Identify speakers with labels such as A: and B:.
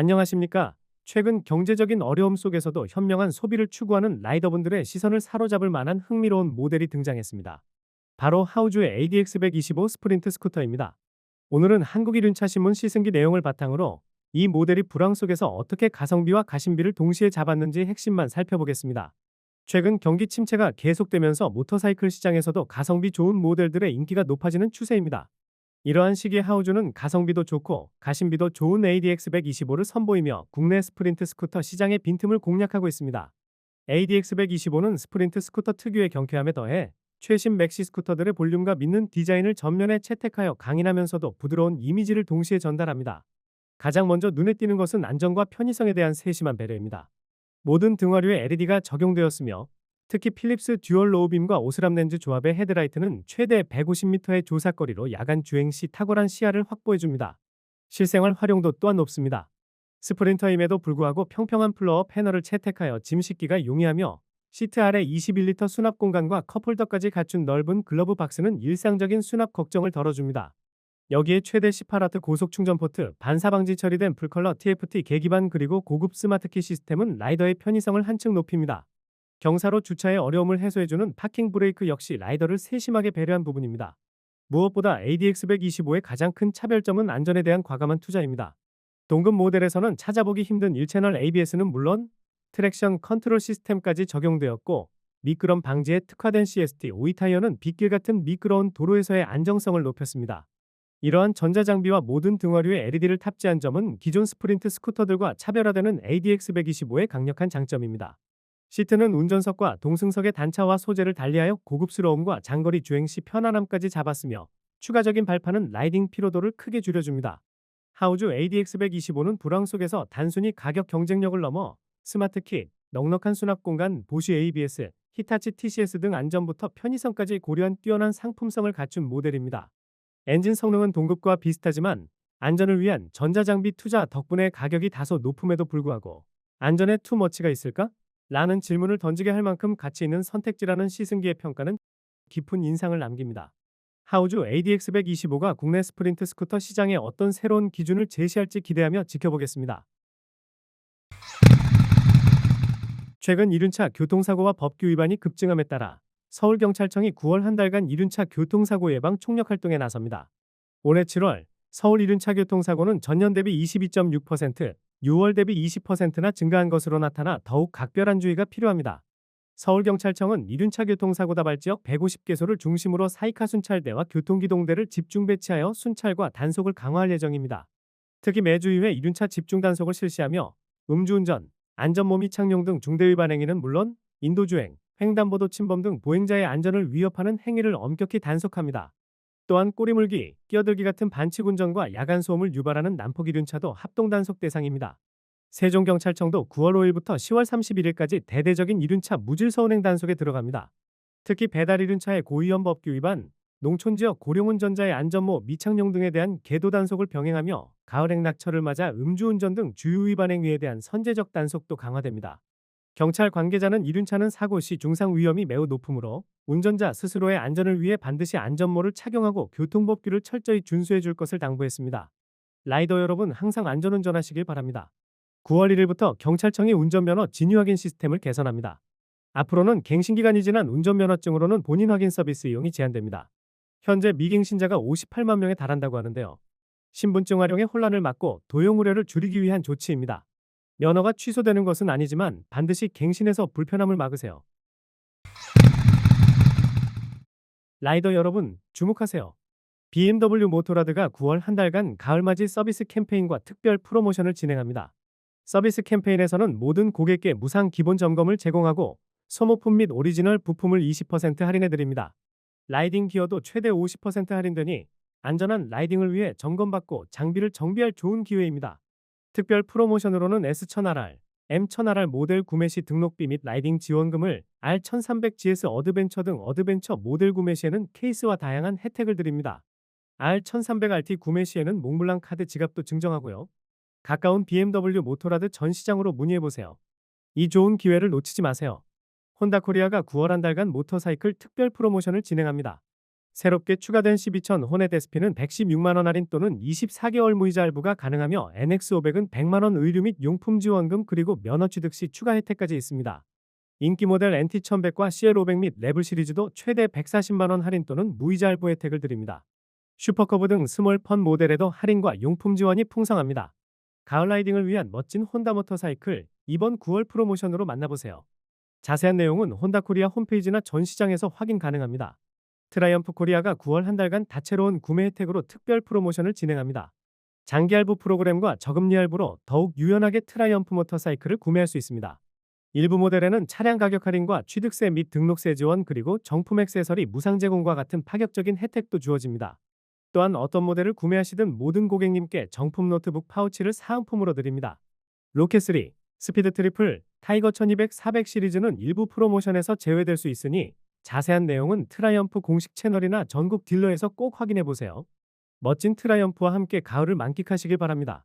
A: 안녕하십니까? 최근 경제적인 어려움 속에서도 현명한 소비를 추구하는 라이더분들의 시선을 사로잡을 만한 흥미로운 모델이 등장했습니다. 바로 하우주의 ADX125 스프린트 스쿠터입니다. 오늘은 한국이륜차신문 시승기 내용을 바탕으로 이 모델이 불황 속에서 어떻게 가성비와 가심비를 동시에 잡았는지 핵심만 살펴보겠습니다. 최근 경기 침체가 계속되면서 모터사이클 시장에서도 가성비 좋은 모델들의 인기가 높아지는 추세입니다. 이러한 시기에 하우주는 가성비도 좋고 가심비도 좋은 ADX125를 선보이며 국내 스프린트 스쿠터 시장의 빈틈을 공략하고 있습니다. ADX125는 스프린트 스쿠터 특유의 경쾌함에 더해 최신 맥시 스쿠터들의 볼륨과 믿는 디자인을 전면에 채택하여 강인하면서도 부드러운 이미지를 동시에 전달합니다. 가장 먼저 눈에 띄는 것은 안전과 편의성에 대한 세심한 배려입니다. 모든 등화류에 LED가 적용되었으며 특히 필립스 듀얼 로우빔과 오스람 렌즈 조합의 헤드라이트는 최대 150m의 조사거리로 야간 주행 시 탁월한 시야를 확보해 줍니다. 실생활 활용도 또한 높습니다. 스프린터임에도 불구하고 평평한 플로어 패널을 채택하여 짐 싣기가 용이하며 시트 아래 21리터 수납 공간과 컵홀더까지 갖춘 넓은 글러브 박스는 일상적인 수납 걱정을 덜어줍니다. 여기에 최대 18W 고속 충전 포트, 반사 방지 처리된 풀컬러 TFT 계기반 그리고 고급 스마트키 시스템은 라이더의 편의성을 한층 높입니다. 경사로 주차의 어려움을 해소해주는 파킹 브레이크 역시 라이더를 세심하게 배려한 부분입니다. 무엇보다 ADX125의 가장 큰 차별점은 안전에 대한 과감한 투자입니다. 동급 모델에서는 찾아보기 힘든 1채널 ABS는 물론 트랙션 컨트롤 시스템까지 적용되었고 미끄럼 방지에 특화된 CST 5위 타이어는 빗길 같은 미끄러운 도로에서의 안정성을 높였습니다. 이러한 전자장비와 모든 등화류에 LED를 탑재한 점은 기존 스프린트 스쿠터들과 차별화되는 ADX125의 강력한 장점입니다. 시트는 운전석과 동승석의 단차와 소재를 달리하여 고급스러움과 장거리 주행 시 편안함까지 잡았으며 추가적인 발판은 라이딩 피로도를 크게 줄여줍니다. 하우주 ADX125는 불황 속에서 단순히 가격 경쟁력을 넘어 스마트키, 넉넉한 수납 공간, 보쉬 ABS, 히타치 TCS 등 안전부터 편의성까지 고려한 뛰어난 상품성을 갖춘 모델입니다. 엔진 성능은 동급과 비슷하지만 안전을 위한 전자장비 투자 덕분에 가격이 다소 높음에도 불구하고 안전에 투머치가 있을까? 라는 질문을 던지게 할 만큼 가치 있는 선택지라는 시승기의 평가는 깊은 인상을 남깁니다. 하우주 ADX125가 국내 스프린트 스쿠터 시장에 어떤 새로운 기준을 제시할지 기대하며 지켜보겠습니다. 최근 이륜차 교통사고와 법규 위반이 급증함에 따라 서울경찰청이 9월 한 달간 이륜차 교통사고 예방 총력 활동에 나섭니다. 올해 7월 서울 이륜차 교통사고는 전년 대비 22.6%, 6월 대비 20%나 증가한 것으로 나타나 더욱 각별한 주의가 필요합니다. 서울경찰청은 이륜차 교통사고 다발 지역 150개소를 중심으로 사이카 순찰대와 교통기동대를 집중 배치하여 순찰과 단속을 강화할 예정입니다. 특히 매주 2회 이륜차 집중 단속을 실시하며 음주운전, 안전모미 착용 등 중대위반 행위는 물론 인도주행, 횡단보도 침범 등 보행자의 안전을 위협하는 행위를 엄격히 단속합니다. 또한 꼬리물기, 끼어들기 같은 반칙 운전과 야간 소음을 유발하는 난폭이륜차도 합동 단속 대상입니다. 세종경찰청도 9월 5일부터 10월 31일까지 대대적인 이륜차 무질 서운행 단속에 들어갑니다. 특히 배달 이륜차의 고위험 법규 위반, 농촌 지역 고령운전자의 안전모 미착용 등에 대한 계도 단속을 병행하며 가을행 낙철을 맞아 음주운전 등 주유 위반 행위에 대한 선제적 단속도 강화됩니다. 경찰 관계자는 이륜차는 사고 시 중상 위험이 매우 높으므로 운전자 스스로의 안전을 위해 반드시 안전모를 착용하고 교통법규를 철저히 준수해 줄 것을 당부했습니다. 라이더 여러분 항상 안전운전하시길 바랍니다. 9월 1일부터 경찰청이 운전면허 진위 확인 시스템을 개선합니다. 앞으로는 갱신기간이 지난 운전면허증으로는 본인 확인 서비스 이용이 제한됩니다. 현재 미갱신자가 58만 명에 달한다고 하는데요. 신분증 활용의 혼란을 막고 도용 우려를 줄이기 위한 조치입니다. 면허가 취소되는 것은 아니지만 반드시 갱신해서 불편함을 막으세요. 라이더 여러분, 주목하세요. BMW 모토라드가 9월 한 달간 가을맞이 서비스 캠페인과 특별 프로모션을 진행합니다. 서비스 캠페인에서는 모든 고객께 무상 기본 점검을 제공하고 소모품 및 오리지널 부품을 20% 할인해 드립니다. 라이딩 기어도 최대 50% 할인되니 안전한 라이딩을 위해 점검받고 장비를 정비할 좋은 기회입니다. 특별 프로모션으로는 S1000RR, M1000RR 모델 구매 시 등록비 및 라이딩 지원금을 R1300GS 어드벤처 등 어드벤처 모델 구매 시에는 케이스와 다양한 혜택을 드립니다. R1300RT 구매 시에는 몽블랑 카드 지갑도 증정하고요. 가까운 BMW 모토라드 전 시장으로 문의해보세요. 이 좋은 기회를 놓치지 마세요. 혼다 코리아가 9월 한 달간 모터사이클 특별 프로모션을 진행합니다. 새롭게 추가된 12000 호넷 SP는 116만원 할인 또는 24개월 무이자 할부가 가능하며 NX500은 100만원 의류 및 용품 지원금 그리고 면허 취득 시 추가 혜택까지 있습니다. 인기 모델 NT1100과 CL500 및 레블 시리즈도 최대 140만원 할인 또는 무이자 할부 혜택을 드립니다. 슈퍼커브 등 스몰 펀 모델에도 할인과 용품 지원이 풍성합니다. 가을 라이딩을 위한 멋진 혼다 모터사이클 이번 9월 프로모션으로 만나보세요. 자세한 내용은 혼다 코리아 홈페이지나 전 시장에서 확인 가능합니다. 트라이언프 코리아가 9월 한 달간 다채로운 구매 혜택으로 특별 프로모션을 진행합니다. 장기 할부 프로그램과 저금리 할부로 더욱 유연하게 트라이언프 모터사이클을 구매할 수 있습니다. 일부 모델에는 차량 가격 할인과 취득세 및 등록세 지원 그리고 정품 액세서리 무상 제공과 같은 파격적인 혜택도 주어집니다. 또한 어떤 모델을 구매하시든 모든 고객님께 정품 노트북 파우치를 사은품으로 드립니다. 로켓3, 스피드 트리플, 타이거 1200 400 시리즈는 일부 프로모션에서 제외될 수 있으니 자세한 내용은 트라이언프 공식 채널이나 전국 딜러에서 꼭 확인해 보세요. 멋진 트라이언프와 함께 가을을 만끽하시길 바랍니다.